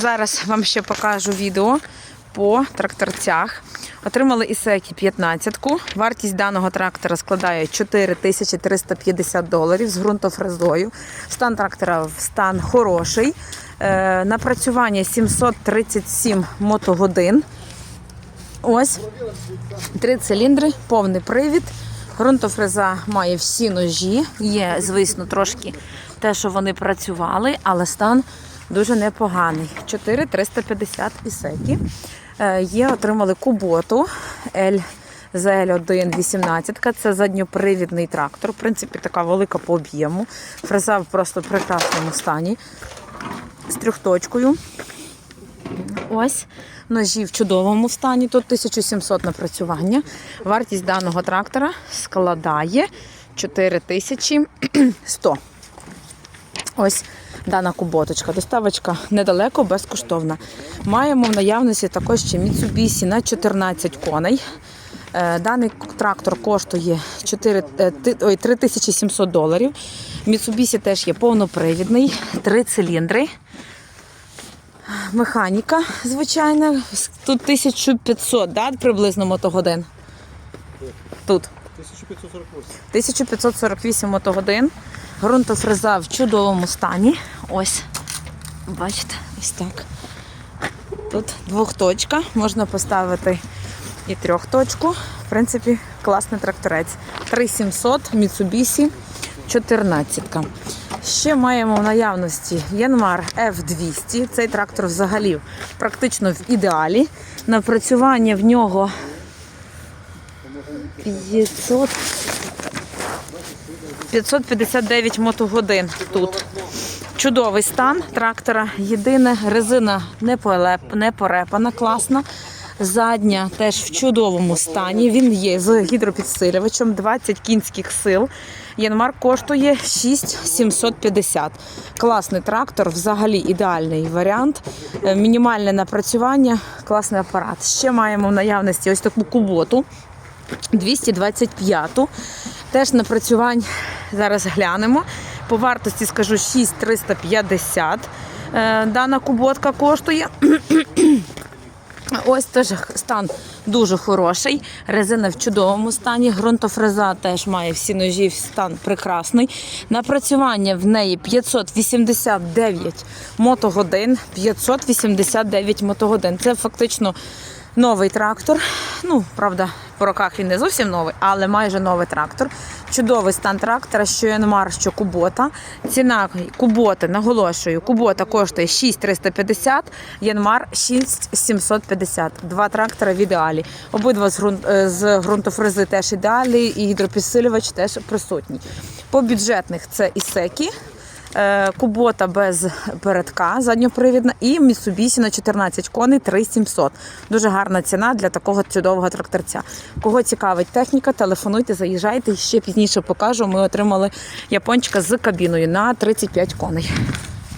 Зараз вам ще покажу відео по тракторцях. Отримали Ісекі 15-ку. Вартість даного трактора складає 4350 доларів з ґрунтофрезою. Стан трактора стан хороший. Е, Напрацювання 737 мотогодин. Ось три циліндри, повний привід. Ґрунтофреза має всі ножі. Є, звісно, трошки те, що вони працювали, але стан дуже непоганий. 4350 ісекі. Е, Є, отримали куботу L ZL1 18. Це задньопривідний трактор. В принципі, така велика по об'єму. Фреза в просто прекрасному стані. З трьохточкою. Ось ножі в чудовому стані. Тут 1700 напрацювання. Вартість даного трактора складає 4100. Ось дана куботочка. Доставочка недалеко, безкоштовна. Маємо в наявності також ще Mitsubishi на 14 коней. Е, Даний трактор коштує 4, е, ой, 3700 доларів. Mitsubishi теж є повнопривідний, три циліндри. Механіка звичайна. Тут 1500, да, приблизно мотогодин. Тут 1548. 1548 мотогодин. Грунтофреза в чудовому стані. Ось. Бачите, ось так. Тут двохточка. Можна поставити і трьохточку. В принципі, класний тракторець. 3700 Mitsubishi 14. Ще маємо в наявності Янмар F200. Цей трактор взагалі практично в ідеалі. Напрацювання в нього 500 559 мотогодин тут. Чудовий стан трактора. Єдине, резина не полеп- не порепана, класна. Задня теж в чудовому стані. Він є з гідропідсилювачем 20 кінських сил. Янмар коштує 6750. Класний трактор, взагалі ідеальний варіант. Е, Мінімальне напрацювання, класний апарат. Ще маємо в наявності ось таку куботу. 225-ту. Теж напрацювань зараз глянемо. По вартості скажу 6350. Е, Дана куботка коштує. Ось теж стан дуже хороший. Резина в чудовому стані. Ґрунтофреза теж має всі ножі, стан прекрасний. Напрацювання в неї 589 мотогодин. 589 мотогодин. Це фактично новий трактор. Ну, правда, по роках він не зовсім новий, але майже новий трактор. Чудовий стан трактора, що Янмар, що Кубота. Ціна Куботи, наголошую, Кубота коштує 6350, Янмар 6750. Два трактора в ідеалі. Обидва з, е, ґрунтофрези теж ідеалі, і гідропідсилювач теж присутній. По бюджетних це Ісекі. Е, Кубота без передка задньопривідна і Mitsubishi на 14 коней 3700. Дуже гарна ціна для такого чудового тракторця. Кого цікавить техніка, телефонуйте, заїжджайте. Ще пізніше покажу. Ми отримали япончика з кабіною на 35 коней.